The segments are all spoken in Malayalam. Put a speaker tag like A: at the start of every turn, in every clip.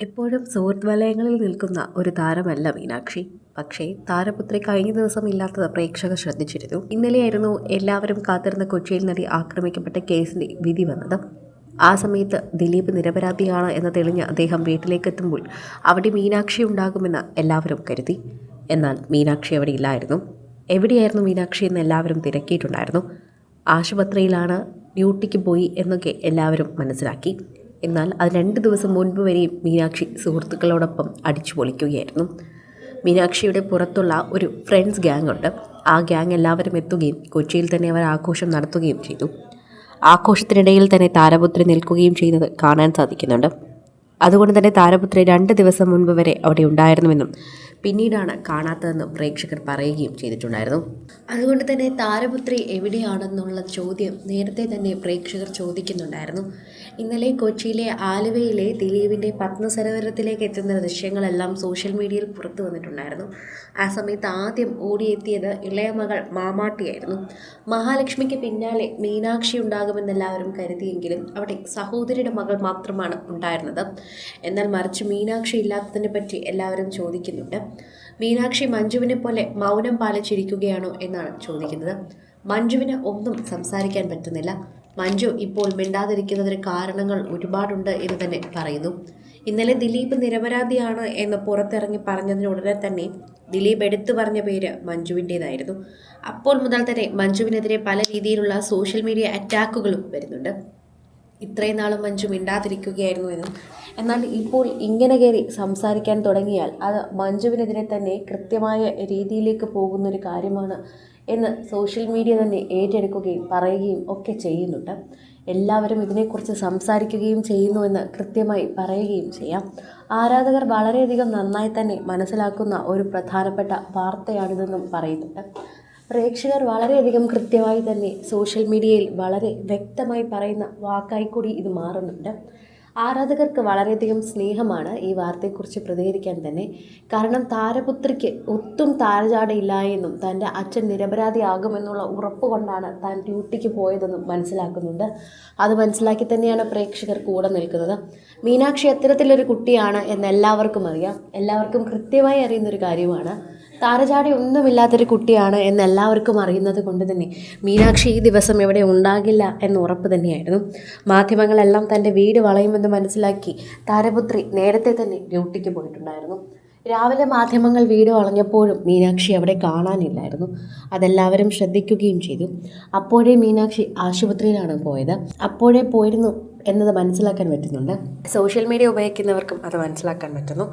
A: എപ്പോഴും സുഹൃത്ത് വലയങ്ങളിൽ നിൽക്കുന്ന ഒരു താരമല്ല മീനാക്ഷി. പക്ഷേ താരപുത്രി കഴിഞ്ഞ ദിവസം ഇല്ലാത്തത് പ്രേക്ഷകർ ശ്രദ്ധിച്ചിരുന്നു. ഇന്നലെയായിരുന്നു എല്ലാവരും കാത്തിരുന്ന കൊച്ചിയിൽ നടി ആക്രമിക്കപ്പെട്ട കേസിന്റെ വിധി വന്നത്. ആ സമയത്ത് ദിലീപ് നിരപരാധിയാണ് എന്ന് തെളിഞ്ഞ് അദ്ദേഹം വീട്ടിലേക്കെത്തുമ്പോൾ അവിടെ മീനാക്ഷി ഉണ്ടാകുമെന്ന് എല്ലാവരും കരുതി. എന്നാൽ മീനാക്ഷി അവിടെ ഇല്ലായിരുന്നു. എവിടെയായിരുന്നു മീനാക്ഷി എന്ന് എല്ലാവരും തിരക്കിയിട്ടുണ്ടായിരുന്നു. ആശുപത്രിയിലാണ് ഡ്യൂട്ടിക്ക് പോയി എന്നൊക്കെ എല്ലാവരും മനസ്സിലാക്കി. എന്നാൽ അത് രണ്ട് ദിവസം മുൻപ് വരെയും മീനാക്ഷി സുഹൃത്തുക്കളോടൊപ്പം അടിച്ചു പൊളിക്കുകയായിരുന്നു. മീനാക്ഷിയുടെ പുറത്തുള്ള ഒരു ഫ്രണ്ട്സ് ഗ്യാങ് ഉണ്ട്. ആ ഗ്യാങ് എല്ലാവരും എത്തുകയും കൊച്ചിയിൽ തന്നെ അവർ ആഘോഷം നടത്തുകയും ചെയ്തു. ആഘോഷത്തിനിടയിൽ തന്നെ താരപുത്രി നിൽക്കുകയും ചെയ്യുന്നത് കാണാൻ സാധിക്കുന്നുണ്ട്. അതുകൊണ്ട് തന്നെ താരപുത്രി രണ്ട് ദിവസം മുൻപ് വരെ അവിടെ ഉണ്ടായിരുന്നുവെന്നും പിന്നീടാണ് കാണാത്തതെന്നും പ്രേക്ഷകർ പറയുകയും ചെയ്തിട്ടുണ്ടായിരുന്നു. അതുകൊണ്ട് തന്നെ താരപുത്രി എവിടെയാണെന്നുള്ള ചോദ്യം നേരത്തെ തന്നെ പ്രേക്ഷകർ ചോദിക്കുന്നുണ്ടായിരുന്നു. ഇന്നലെ കൊച്ചിയിലെ ആലുവയിലെ ദിലീപിന്റെ പത്മസരോവരത്തിലേക്ക് എത്തുന്ന ദൃശ്യങ്ങളെല്ലാം സോഷ്യൽ മീഡിയയിൽ പുറത്തു വന്നിട്ടുണ്ടായിരുന്നു. ആ സമയത്ത് ആദ്യം ഓടിയെത്തിയത് ഇളയ മകൾ മാമാട്ടിയായിരുന്നു. മഹാലക്ഷ്മിക്ക് പിന്നാലെ മീനാക്ഷി ഉണ്ടാകുമെന്നെല്ലാവരും കരുതിയെങ്കിലും അവിടെ സഹോദരിയുടെ മകൾ മാത്രമാണ് ഉണ്ടായിരുന്നത്. എന്നാൽ മറിച്ച് മീനാക്ഷി ഇല്ലാത്തതിനെ പറ്റി എല്ലാവരും ചോദിക്കുന്നുണ്ട്. മീനാക്ഷി മഞ്ജുവിനെ പോലെ മൗനം പാലിച്ചിരിക്കുകയാണോ എന്നാണ് ചോദിക്കുന്നത്. മഞ്ജുവിന് ഒന്നും സംസാരിക്കാൻ പറ്റുന്നില്ല. മഞ്ജു ഇപ്പോൾ മിണ്ടാതിരിക്കുന്നതിന് കാരണങ്ങൾ ഒരുപാടുണ്ട് എന്ന് തന്നെ പറയുന്നു. ഇന്നലെ ദിലീപ് നിരപരാധിയാണ് എന്ന് പുറത്തിറങ്ങി പറഞ്ഞതിന് ഉടനെ തന്നെ ദിലീപ് എടുത്തു പറഞ്ഞ പേര് മഞ്ജുവിന്റേതായിരുന്നു. അപ്പോൾ മുതൽ തന്നെ മഞ്ജുവിനെതിരെ പല രീതിയിലുള്ള സോഷ്യൽ മീഡിയ അറ്റാക്കുകളും വരുന്നുണ്ട്. ഇത്രയും നാളും മഞ്ജു മിണ്ടാതിരിക്കുകയായിരുന്നു എന്നും. എന്നാൽ ഇപ്പോൾ ഇങ്ങനെ കയറി സംസാരിക്കാൻ തുടങ്ങിയാൽ അത് മഞ്ജുവിനെതിരെ തന്നെ കൃത്യമായ രീതിയിലേക്ക് പോകുന്നൊരു കാര്യമാണ് എന്ന് സോഷ്യൽ മീഡിയ തന്നെ ഏറ്റെടുക്കുകയും പറയുകയും ഒക്കെ ചെയ്യുന്നുണ്ട്. എല്ലാവരും ഇതിനെക്കുറിച്ച് സംസാരിക്കുകയും ചെയ്യുന്നുവെന്ന് കൃത്യമായി പറയുകയും ചെയ്യാം. ആരാധകർ വളരെയധികം നന്നായി തന്നെ മനസ്സിലാക്കുന്ന ഒരു പ്രധാനപ്പെട്ട വാർത്തയാണിതെന്നും പറയുന്നുണ്ട്. പ്രേക്ഷകർ വളരെയധികം കൃത്യമായി തന്നെ സോഷ്യൽ മീഡിയയിൽ വളരെ വ്യക്തമായി പറയുന്ന വാക്കായി കൂടി ഇത് മാറുന്നുണ്ട്. ആരാധകർക്ക് വളരെയധികം സ്നേഹമാണ് ഈ വാർത്തയെക്കുറിച്ച് പ്രതികരിക്കാൻ തന്നെ. കാരണം താരപുത്രിക്ക് ഒട്ടും താരജാടയില്ല എന്നും തന്റെ അച്ഛൻ നിരപരാധിയാകുമെന്നുള്ള ഉറപ്പ് കൊണ്ടാണ് താൻ ഡ്യൂട്ടിക്ക് പോയതെന്നും മനസ്സിലാക്കുന്നുണ്ട്. അത് മനസ്സിലാക്കി തന്നെയാണ് പ്രേക്ഷകർ കൂടെ നിൽക്കുന്നത്. മീനാക്ഷി അത്തരത്തിലൊരു കുട്ടിയാണ് എന്ന് എല്ലാവർക്കും അറിയാം. എല്ലാവർക്കും കൃത്യമായി അറിയുന്നൊരു കാര്യമാണ്. താരജാടി ഒന്നുമില്ലാത്തൊരു കുട്ടിയാണ് എന്ന് എല്ലാവർക്കും അറിയുന്നത് കൊണ്ട് തന്നെ മീനാക്ഷി ഈ ദിവസം ഇവിടെ ഉണ്ടാകില്ല എന്ന് ഉറപ്പ് തന്നെയായിരുന്നു. മാധ്യമങ്ങളെല്ലാം തന്റെ വീട് വളയുമെന്ന് മനസ്സിലാക്കി താരപുത്രി നേരത്തെ തന്നെ ഡ്യൂട്ടിക്ക് പോയിട്ടുണ്ടായിരുന്നു. രാവിലെ മാധ്യമങ്ങൾ വീട് വളഞ്ഞപ്പോഴും മീനാക്ഷി അവിടെ കാണാനില്ലായിരുന്നു. അതെല്ലാവരും ശ്രദ്ധിക്കുകയും ചെയ്തു. അപ്പോഴേ മീനാക്ഷി ആശുപത്രിയിലാണ് പോയത്. അപ്പോഴേ പോയിരുന്നു എന്നത് മനസ്സിലാക്കാൻ പറ്റുന്നുണ്ട്. സോഷ്യൽ മീഡിയ ഉപയോഗിക്കുന്നവർക്കും അത് മനസ്സിലാക്കാൻ പറ്റുന്നു.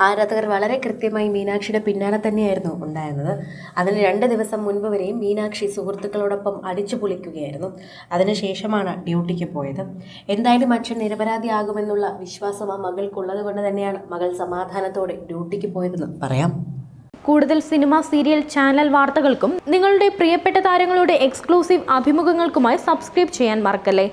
A: ആരാധകർ വളരെ കൃത്യമായി മീനാക്ഷിയുടെ പിന്നാലെ തന്നെയായിരുന്നു ഉണ്ടായിരുന്നത്. അതിന് രണ്ട് ദിവസം മുൻപ് വരെയും മീനാക്ഷി സുഹൃത്തുക്കളോടൊപ്പം അടിച്ചു പൊളിക്കുകയായിരുന്നു. അതിനുശേഷമാണ് ഡ്യൂട്ടിക്ക് പോയത്. എന്തായാലും അച്ഛൻ നിരപരാധിയാകുമെന്നുള്ള വിശ്വാസം ആ മകൾക്കുള്ളത് കൊണ്ട് തന്നെയാണ് മകൾ സമാധാനത്തോടെ ഡ്യൂട്ടിക്ക് പോയതെന്ന് പറയാം.
B: കൂടുതൽ സിനിമ സീരിയൽ ചാനൽ വാർത്തകൾക്കും നിങ്ങളുടെ പ്രിയപ്പെട്ട താരങ്ങളുടെ എക്സ്ക്ലൂസീവ് അഭിമുഖങ്ങൾക്കുമായി സബ്സ്ക്രൈബ് ചെയ്യാൻ മറക്കല്ലേ?